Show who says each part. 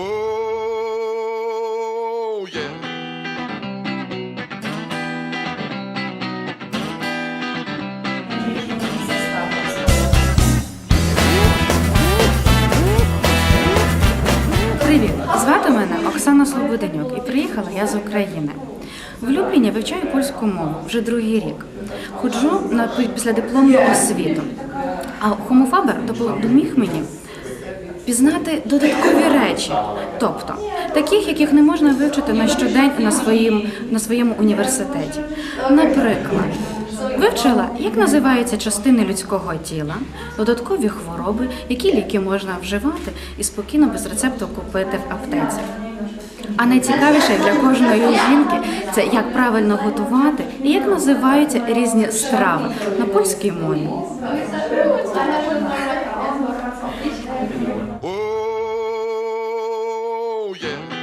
Speaker 1: Oh, yeah.
Speaker 2: Привіт! Звати мене Оксана Слободенюк і приїхала я з України. В Любліні вивчаю польську мову вже другий рік. Ходжу на післядипломну освіту. А хомофабер допоміг мені пізнати додаткові речі, тобто таких, яких не можна вивчити на щодень на, своїм, на своєму університеті. Наприклад, вивчила, як називаються частини людського тіла, додаткові хвороби, які ліки можна вживати і спокійно без рецепту купити в аптеці. А найцікавіше для кожної жінки це як правильно готувати і як називаються різні страви на польській мові.
Speaker 1: Yeah.